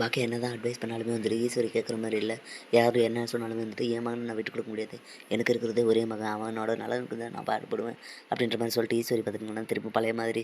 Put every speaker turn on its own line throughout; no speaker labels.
பாக்கி என்ன தான் அட்வைஸ் பண்ணாலுமே வந்துட்டு ஈஸ்வரி கேட்குற மாதிரி இல்லை. யார் என்ன சொன்னாலுமே வந்துட்டு ஏன் மகன் நான் விட்டு கொடுக்க முடியாது. எனக்கு இருக்கிறதே ஒரே மகன். அவனோட நலனுக்கு தான் நான் பாடுபடுவேன். அப்படின்ற மாதிரி சொல்லிட்டு ஈஸ்வரி பார்த்துக்கிங்கன்னா திருப்பி பழைய மாதிரி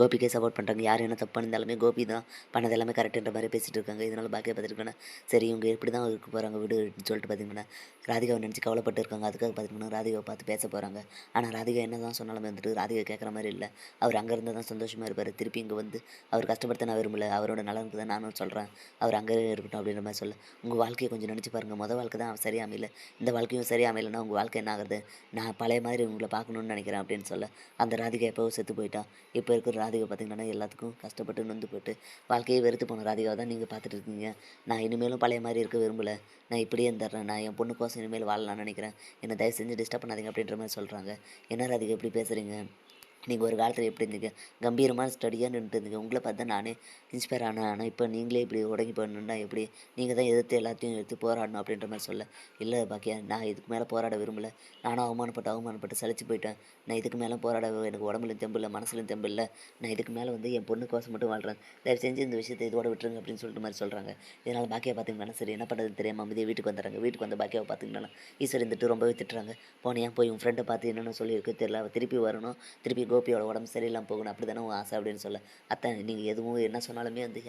கோபிக்கே சப்போர்ட் பண்ணுறாங்க யார் என்ன தப்பு இருந்தாலுமே கோபி தான் பண்ணது எல்லாமே கரெக்டுன்ற மாதிரி பேசிகிட்டு இருக்காங்க. இதனால் பாக்கியை பார்த்துருக்கேன்னா சரி இவங்க எப்படி தான் இருக்க போகிறாங்க விடு அப்படின்னு சொல்லிட்டு பார்த்தீங்கன்னா ராதிகாவை நினச்சி கவலைப்பட்டு இருக்காங்க. அதுக்காக பார்த்துக்கணும் ராதிகாவை பார்த்து பேச போகிறாங்க ஆனால் ராதிகா என்ன தான் சொன்னாலுமே வந்துட்டு ராதிகா கேட்குற மாதிரி இல்லை. அவர் அங்கே இருந்தால் தான் சந்தோஷமாக இருப்பார். திருப்பி இங்கே வந்து அவர் கஷ்டப்படுத்த நான் விரும்பல. அவரோட நலனுக்கு தான் நானும் சொல்கிறேன் அவர் அங்கே இருக்கட்டும் அப்படின்ற மாதிரி சொல்ல. உங்கள் வாழ்க்கையை கொஞ்சம் நினச்சி பாருங்கள் மொதல் வாழ்க்கை தான் சரியாக அமையல இந்த வாழ்க்கையும் சரியாக அமையலைன்னா உங்கள் வாழ்க்கை என்ன ஆகுறது? நான் பழைய மாதிரி உங்களை பார்க்கணுன்னு நினைக்கிறேன் அப்படின்னு சொல்ல. அந்த ராதிகா எப்போ செத்து போயிட்டான் இப்போ இருக்கிற ராதிகா பார்த்தீங்கன்னா எல்லாத்துக்கும் கஷ்டப்பட்டு நொந்து போட்டு வாழ்க்கையை வெறுத்து போன ராதிகாவை தான் நீங்கள் பார்த்துட்டு இருக்கீங்க. நான் இனிமேலும் பழைய மாதிரி இருக்க விரும்பல. நான் இப்படியே இருந்துடுறேன். நான் என் பொண்ணுக்கோசம் இனிமேல் வாழலாம்னு நினைக்கிறேன். என்னை தயவு செஞ்சு டிஸ்டர்ப் பண்ணாதீங்க அப்படின்ற மாதிரி சொல்கிறாங்க என்ன ராதிகா எப்படி பேசுகிறீங்க நீங்கள் ஒரு காலத்தில் எப்படி இருந்தீங்க கம்பீரமான ஸ்டடியாக நின்றுட்டு இருந்தீங்க. உங்களை பார்த்தா நானே இன்ஸ்பயர் ஆனேன். ஆனால் இப்போ நீங்களே இப்படி உடங்கி போடணுன்னா எப்படி? நீங்கள் தான் எதிர்த்து எல்லாத்தையும் எடுத்து போராடணும் அப்படின்ற மாதிரி சொல்ல. இல்லை பாக்கியா நான் இதுக்கு மேலே போராட விரும்பலை. நானும் அவமானப்பட்டு அவமானப்பட்டு சலிச்சு போயிட்டேன். நான் இதுக்கு மேலே போராட எனக்கு உடம்புலையும் தெம்பு இல்லை மனசுலையும் தெம்பு இல்லை. நான் இதுக்கு மேலே வந்து என் பொண்ணுக்கோசம் மட்டும் வாழ்கிறேன் தயவு செஞ்சு இந்த விஷயத்தை இதோட விட்டுருங்க அப்படின்னு சொல்லிட்டு மாதிரி சொல்கிறாங்க இதனால் பாக்கியா பார்த்தீங்கன்னா சரி என்ன பண்ணுறதுன்னு தெரியாமல் அமைதியாக வீட்டுக்கு வந்துடுறாங்க. வீட்டுக்கு வந்து பாக்கியாவை பார்த்தீங்கன்னா ஈஸ்வரி இருந்துட்டு ரொம்பவே திட்டுறாங்க. போனியா போய் உன் ஃப்ரெண்டை பார்த்து என்னென்னு சொல்லியிருக்கு தெரியல. திருப்பி வரணும். திருப்பி கோபியோட உடம்பு சரியில்லாமல் போகணும் அப்படி தானே உன் ஆசை அப்படின்னு சொல்ல. அத்தை நீங்கள் எதுவும் என்ன சொன்னாலுமே வந்து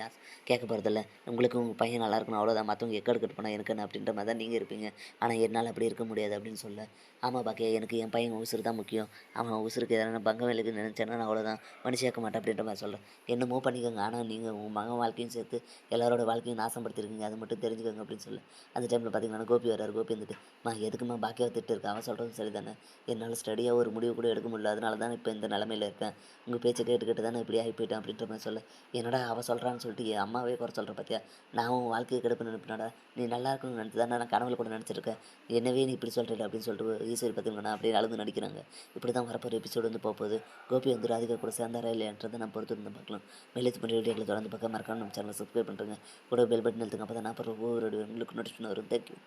கேட்க போகிறதில்ல உங்களுக்கு உங்கள் பையன் நல்லா இருக்கணும் அவ்வளோதான் மற்றவங்க எக்கடு கட்டு பண்ணால் எனக்கு என்ன அப்படின்ற மாதிரி தான் நீங்கள் இருப்பீங்க. ஆனால் என்னால் அப்படி இருக்க முடியாது அப்படின்னு சொல்ல. ஆமாம் பாக்கியா எனக்கு என் பையன் உசுறு தான் முக்கியம். அவன் உசுருக்கு எதனா பங்கம் வேலைக்கு நினச்சேன்னா நான் அவ்வளோதான் மனுஷ சேர்க்க மாட்டேன் அப்படின்ற மாதிரி சொல்கிறேன் என்னமோ பண்ணிக்கோங்க. ஆனால் நீங்கள் உங்கள் மகன் வாழ்க்கையும் சேர்த்து எல்லாரோட வாழ்க்கையும் நாசப்படுத்திருக்கீங்க. அது மட்டும் தெரிஞ்சுக்கோங்க அப்படின்னு சொல்ல. அந்த டைமில் பார்த்தீங்கன்னா கோபி வர்றாரு. கோபி வந்துட்டு மா எதுக்குமா பாக்கியாவை திட்டு இருக்கு? அவன் சொல்கிறதும் சரி தானே என்னால் ஸ்டடியாக ஒரு முடிவு கூட எடுக்க முடியல. அதனால தான் இப்போ இந்த நிலமையில இருக்கேன். உங்கள் பேச்சை கேட்டு கேட்டு தானே இப்படி ஆகி போயிட்டேன் அப்படின்ற மாதிரி சொல்ல. என்னடா அவள் சொல்கிறான்னு சொல்லிட்டு என் அம்மாவே குறை சொல்கிற பார்த்தியா நான் உன் வாழ்க்கையை கெடுப்பு நினைப்பினடா. நீ நல்லா இருக்கணும்னு நினச்சி தான் நான் கனவுல கூட நினச்சிருக்கேன். என்னவே நீ இப்படி சொல்கிறேன் அப்படின்னு சொல்லிட்டு ஈஸ்வரி பார்த்தீங்கன்னா அப்படியே அழுது நடிக்கிறாங்க. இப்படி தான் வரப்போகிற எபிசோடு வந்து போக போகுது. கோபி வந்து ராதிகா கூட சேர்ந்தாரா இல்லையன்றதை நான் பொறுத்து இருந்து பார்க்கலாம். மேலே பண்ணி வீடியோவில் தொடர்ந்து பார்க்க மறக்காம நம்ம சேனலை சப்ஸ்கிரைப் பண்ணுறேங்க கூட பெல் பட்டன் எழுத்துங்க அப்போ தான் நான் அப்புறம் ஒவ்வொரு உங்களுக்கு நோட்டிஃபிகேஷன் வரும். தேங்க்யூ